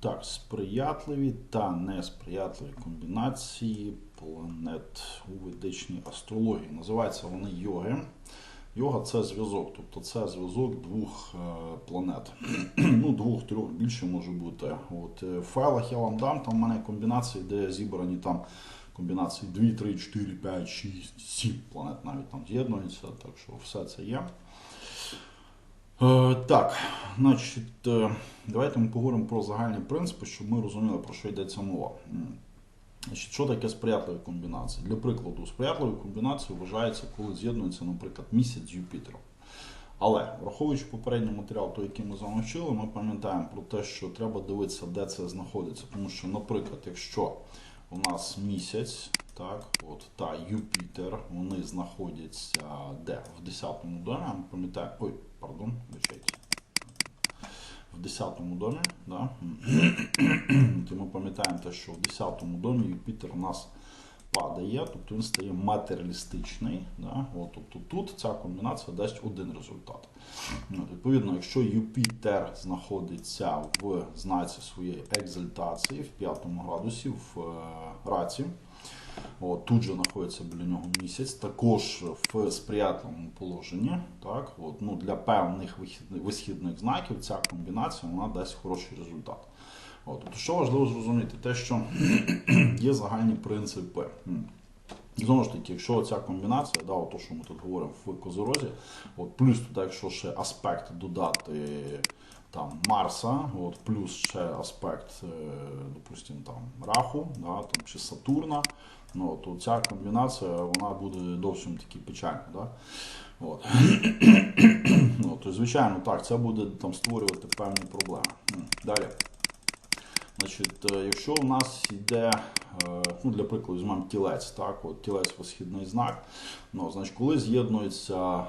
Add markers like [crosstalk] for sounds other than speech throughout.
Так, сприятливі та несприятливі комбінації планет у ведичній астрології. Називаються вони йоги. Йога це зв'язок, тобто це зв'язок двох е, планет. [clears throat] ну, двох, трьох більше може бути. От, е, файлах я вам дам, там в мене комбінації, де зібрані там комбінації 2, 3, 4, 5, 6, 7 планет навіть там з'єднуються, так що все це є. Е, так, значить, е, давайте ми поговоримо про загальні принципи, щоб ми розуміли, про що йдеться мова. Значить, що таке сприятливі комбінації? Для прикладу, сприятливі комбінації вважаються, коли з'єднується, наприклад, місяць з Юпітером. Але враховуючи попередній матеріал, той, який ми з вами вчили, ми пам'ятаємо про те, що треба дивитися, де це знаходиться. Тому що, наприклад, якщо у нас місяць, так, от, та Юпітер, вони знаходяться де? В 10-му домі, ми пам'ятаємо, ой, пардон, вибачайте. В 10-му домі, да? то ми пам'ятаємо те, що в 10-му домі Юпітер у нас падає, тобто він стає матеріалістичний. Да? От, тобто тут ця комбінація дасть один результат. Ну, Відповідно, якщо Юпітер знаходиться в знаці своєї екзальтації в 5 градусі в е, раці, От, тут же знаходиться біля нього місяць, також в сприятливому положенні. Так, от, ну, для певних висхідних знаків ця комбінація вона дасть хороший результат. От, тобто, що важливо зрозуміти, те, що [clears throat] є загальні принципи. Знову ж таки, якщо ця комбінація, да, то, що ми тут говоримо в козорозі, от, плюс туди, якщо ще аспект додати там, Марса, от, плюс ще аспект, е, допустимо, там, Раху да, там, чи Сатурна, ну, то ця комбінація вона буде зовсім таки печальна. Да? От. [clears throat] ну, то, звичайно, так, це буде там, створювати певні проблеми. Далі. Значить, е, якщо у нас йде, е, ну, для прикладу, візьмемо тілець, так, от тілець восхідний знак, ну, значить, коли з'єднується е,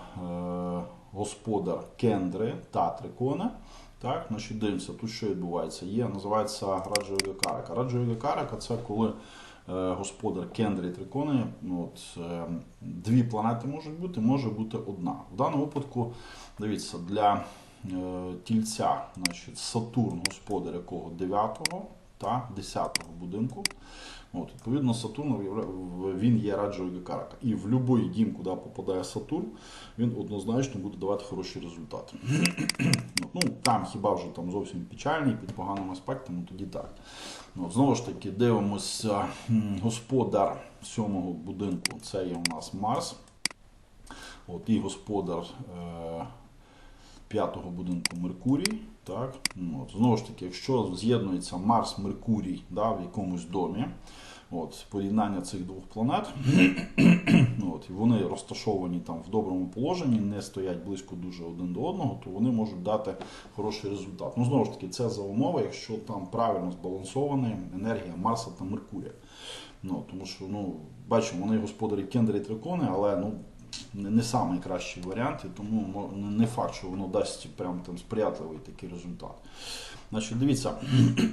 господар кендри та трикони, так, значить, дивимося, тут що відбувається. Є, називається Раджа Карака. Раджа Карака це коли е, господар кендри і трикони, ну, от, е, дві планети можуть бути, може бути одна. В даному випадку, дивіться, для е, тільця, значить, Сатурн, господар якого 9 та 10 будинку. От, відповідно, Сатурн він є раджою Гекарака. І в будь-який дім, куди попадає Сатурн, він однозначно буде давати хороші результати. ну, там хіба вже там зовсім печальний, під поганим аспектом, ну, тоді так. Ну, от, знову ж таки, дивимося, господар сьомого будинку це є у нас Марс. От, і господар е, п'ятого будинку Меркурій. Так? Ну, От, знову ж таки, якщо з'єднується Марс, Меркурій да, в якомусь домі, от, поєднання цих двох планет, [clears throat] от, і вони розташовані там в доброму положенні, не стоять близько дуже один до одного, то вони можуть дати хороший результат. Ну, знову ж таки, це за умови, якщо там правильно збалансована енергія Марса та Меркурія. Ну, тому що, ну, бачимо, вони господарі кендри і трикони, але ну, не, найкращий варіант, і тому не- факт, що воно дасть прям там сприятливий такий результат. Значить, дивіться,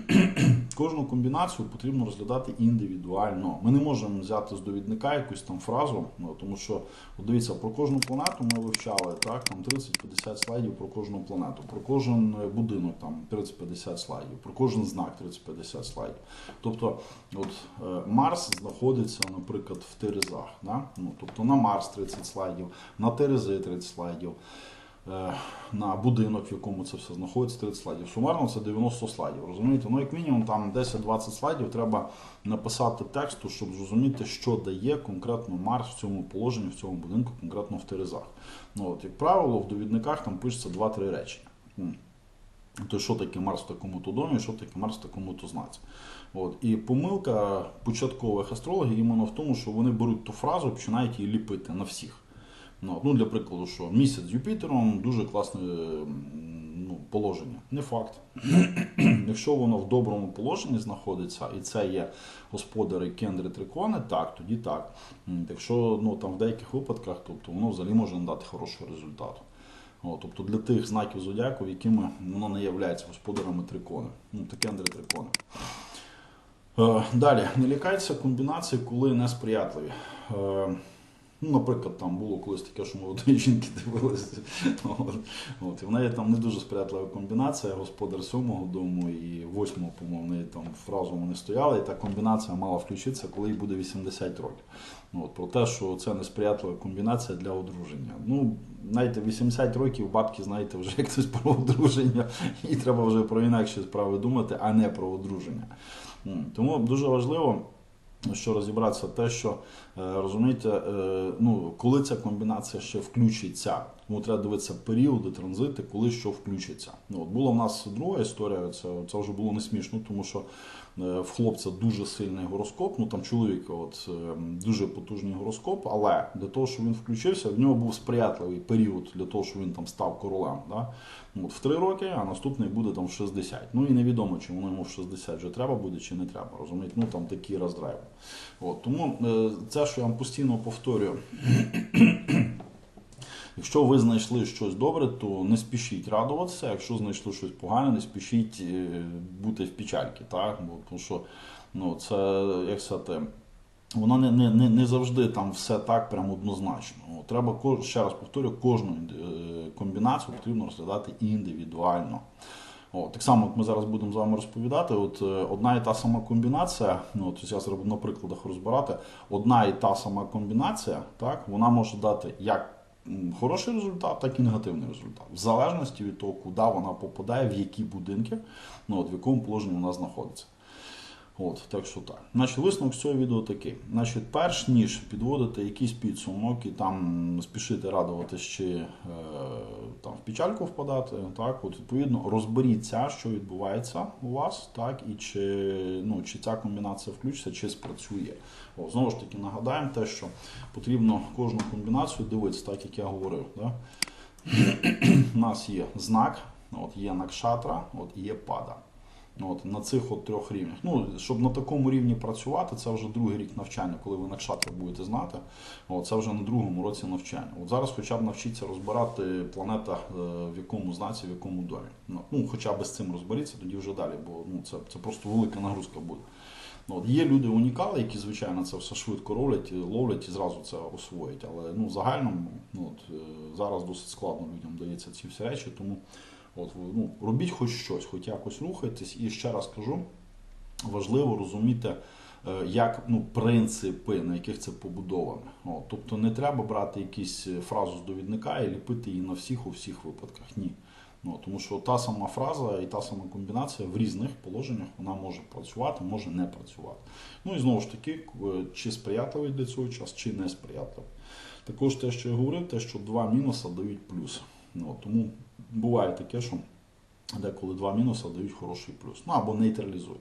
[clears throat] кожну комбінацію потрібно розглядати індивідуально. Ми не можемо взяти з довідника якусь там фразу, ну, тому що от дивіться, про кожну планету ми вивчали так, там 30-50 слайдів про кожну планету, про кожен будинок там 30-50 слайдів, про кожен знак 30-50 слайдів. Тобто, от е, Марс знаходиться, наприклад, в Терезах. Да? Ну, тобто на Марс 30 слайдів, на Терези 30 слайдів. е, На будинок, в якому це все знаходиться, 30 слайдів. Сумарно це 90 слайдів. Розумієте? Ну, як мінімум, там 10-20 слайдів треба написати тексту, щоб зрозуміти, що дає конкретно Марс в цьому положенні, в цьому будинку, конкретно в Терезах. Ну, от, як правило, в довідниках там пишеться 2-3 речення. То що таке Марс в такому-то домі, що таке Марс в такому-то знаці. От. І помилка початкових астрологів іменно в тому, що вони беруть ту фразу починають її ліпити на всіх. Ну, ну, для прикладу, що місяць з Юпітером дуже класне ну, положення. Не факт. [clears throat] Якщо воно в доброму положенні знаходиться, і це є господарі кендри трикони, так, тоді так. Якщо ну, там в деяких випадках, тобто воно взагалі може не дати хорошого результату. О, тобто для тих знаків зодіаку, якими воно не є господарами трикони. Ну, та кендри трикони. Е, Далі, не лякайтеся комбінації, коли несприятливі. Ну, наприклад, там було колись таке, що молодої [laughs] жінки дивилися. От, от, і в неї там не дуже сприятлива комбінація, господар сьомого дому і восьмого, по-моєму, в неї там фразу вони стояли, і та комбінація мала включитися, коли їй буде 80 років. От, про те, що це несприятлива комбінація для одруження. Ну, знаєте, 80 років бабки, знаєте, вже як хтось про одруження, і треба вже про інакші справи думати, а не про одруження. Тому дуже важливо. Що розібратися те, що е, розумієте, е, ну коли ця комбінація ще включиться, тому треба дивитися періоди, транзити, коли що включиться. Ну от була в нас друга історія. Це, це вже було не смішно, тому що е, в хлопця дуже сильний гороскоп. Ну там чоловіка, от е, дуже потужний гороскоп, але для того, щоб він включився, в нього був сприятливий період для того, щоб він там став королем. Да? Ну, От в 3 роки, а наступний буде там в 60. Ну і невідомо, чи воно йому в 60 вже треба буде, чи не треба. Розумієте? Ну там такі роздрайви. От, тому е, це, що я вам постійно повторюю. Якщо ви знайшли щось добре, то не спішіть радуватися. Якщо знайшли щось погане, не спішіть е, бути в печальці. Так? Бо, тому що ну, це, як сказати, воно не, не, не, не завжди там все так прям однозначно. Треба ще раз повторю, кожну е, комбінацію потрібно розглядати індивідуально. От, так само, як ми зараз будемо з вами розповідати, от е, одна і та сама комбінація, ну от я зараз на прикладах розбирати, одна і та сама комбінація, так, вона може дати як хороший результат, так і негативний результат. В залежності від того, куди вона попадає, в які будинки, ну, от, в якому положенні вона знаходиться. От, так що так. Значить, висновок з цього відео такий. Значить, перш ніж підводити якийсь підсумок і там спішити радуватись чи е, там в печальку впадати, так, от відповідно розберіться, що відбувається у вас, так, і чи, ну, чи ця комбінація включиться, чи спрацює. О, знову ж таки, нагадаємо те, що потрібно кожну комбінацію дивитися, так як я говорив. Да? [clears throat] У нас є знак, от є накшатра, от є пада. От, на цих от трьох рівнях. Ну, щоб на такому рівні працювати, це вже другий рік навчання, коли ви на накшатри будете знати. От, це вже на другому році навчання. От зараз хоча б навчіться розбирати планета е, в якому знаці, в якому домі. Ну, ну, хоча б з цим розберіться, тоді вже далі, бо ну, це, це просто велика нагрузка буде. Ну, От, є люди унікали, які, звичайно, це все швидко роблять, ловлять і зразу це освоїть. Але ну, в загальному ну, от, е, зараз досить складно людям дається ці всі речі, тому от, ну, робіть хоч щось, хоч якось рухайтесь. І ще раз кажу, важливо розуміти, е, як ну, принципи, на яких це побудоване. От, тобто не треба брати якусь е, фразу з довідника і ліпити її на всіх у всіх випадках. Ні. Ну, тому що та сама фраза і та сама комбінація в різних положеннях вона може працювати, може не працювати. Ну і знову ж таки, е, чи сприятливий для цього час, чи не сприятливий. Також те, що я говорив, те, що два мінуси дають плюс. Ну, тому буває таке, що деколи два мінуси дають хороший плюс. Ну або нейтралізують.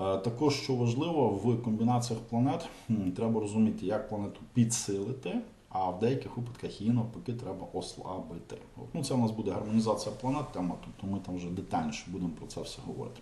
Е, Також, що важливо, в комбінаціях планет треба розуміти, як планету підсилити, а в деяких випадках її навпаки треба ослабити. Ну, це у нас буде гармонізація планет, тема, тобто ми там вже детальніше будемо про це все говорити.